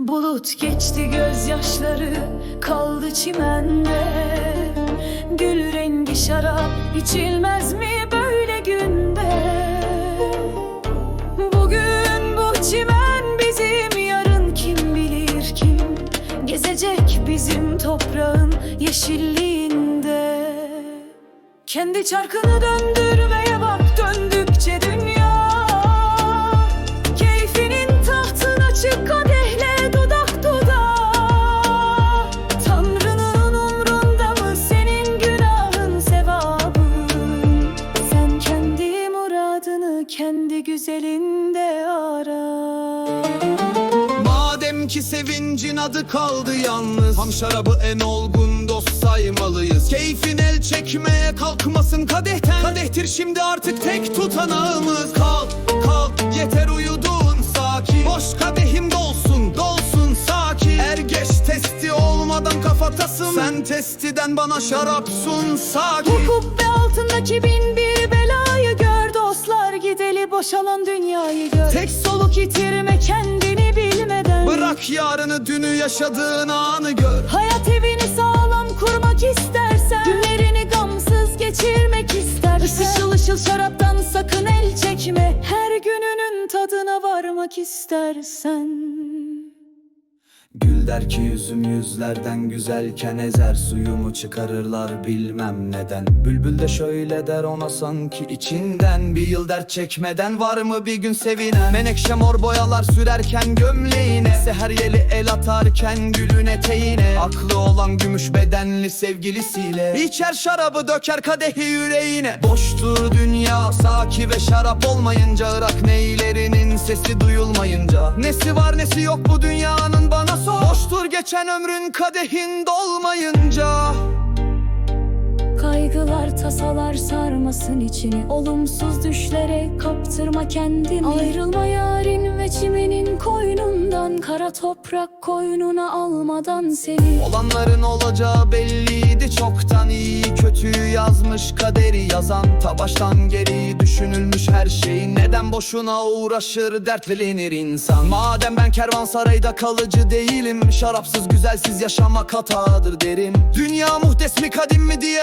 Bulut geçti gözyaşları kaldı çimende. Gül rengi şarap içilmez mi böyle günde? Bugün bu çimen bizim yarın kim bilir kim? Gezecek bizim toprağın yeşilliğinde. Kendi çarkını döndürmeye ki sevincin adı kaldı yalnız. Ham şarabı en olgun dost saymalıyız. Keyfin el çekmeye kalkmasın kadehten. Kadehtir şimdi artık tek tutanağımız. Kalk kalk yeter uyudun sakin. Boş kadehim dolsun dolsun sakin. Er geç testi olmadan kafatasın Sen testiden bana şarap sun sakin. Bu kubbe altındaki bin bir belayı gör. Dostlar gideli boşalan dünyayı gör. Tek soluk yitirme kendini bilmeden Bırak yarını dünü yaşadığın anı gör. Hayat evini sağlam kurmak istersen Günlerini gamsız geçirmek istersen Işıl ışıl şaraptan sakın el çekme. Her gününün tadına varmak istersen Gül der ki yüzüm yüzlerden güzelken ezer Suyumu çıkarırlar bilmem neden. Bülbül de şöyle der ona sanki içinden Bir yıl dert çekmeden var mı bir gün sevinen? Menekşe mor boyalar sürerken gömleğine Seher yeli el atarken gülün eteğine. Aklı olan gümüş bedenli sevgilisiyle İçer şarabı döker kadehi yüreğine. Boştur dünya saki ve şarap olmayınca Irak neylerinin sesi duyulmayınca. Nesi var nesi yok bu dünyanın bana sor. Boştur geçen ömrün kadehin dolmayınca Kaygılar tasalar sarmasın içini. Olumsuz düşlere kaptırma kendini. Ayrılma yarın ve çimenin koynundan. Kara toprak koynuna almadan seni. Olanların olacağı belliydi çoktan. İyi kötüyü yazmış kaderi yazan. Ta baştan geri düşünülmüş her şey Neden boşuna uğraşır dertlenir insan? Madem ben kervansarayda kalıcı değilim Şarapsız güzelsiz yaşamak hatadır derim. Dünya muhtes mi kadim mi diye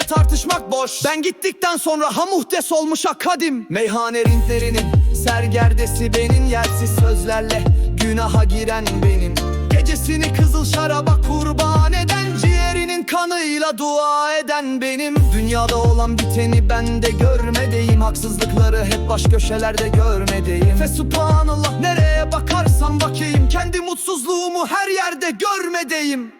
tartışmak boş. Ben gittikten sonra ha muhtes olmuş ha kadim Meyhane rintlerinin sergerdesi benim Yersiz sözlerle günaha giren benim. Gecesini kızıl şaraba kurban eden Ciğerinin kanıyla dua eden benim. Dünyada olan biteni ben de görmedeyim Haksızlıkları hep baş köşelerde görmedeyim. Ve subhanallah nereye bakarsam bakayım Kendi mutsuzluğumu her yerde görmedeyim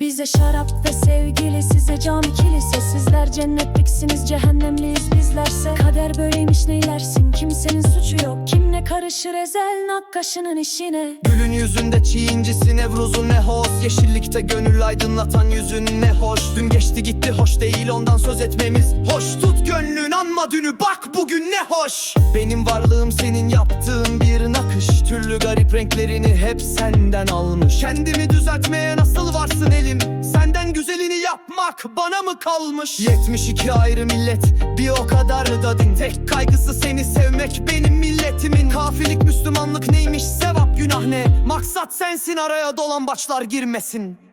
Bize şarap ve sevgili size cami kilise Sizler cennetliksiniz cehennemliyiz bizlerse. Kader böyleymiş neylersin kimsenin suçu yok. Kim ne karışır ezel nakkaşının işine? Gülün yüzünde çiğ incisi Nevruz'un ne hoş. Yeşillikte gönül aydınlatan yüzün ne hoş. Dün geçti gitti hoş değil ondan söz etmemiz Hoş. Tut gönlün anma dünü bak bugün ne hoş. Benim varlığım senin yaptığın bir nakış Türlü garip renklerini hep senden almış. Kendimi düzeltmeye nasıl varsın elim. Senden güzelini yapmak bana mı kalmış? 72 ayrı millet bir o kadar da din. Tek kaygısı seni sevmek benim milletimin. Kafilik Müslümanlık neymiş sevap günah ne? Maksat sensin araya dolan başlar girmesin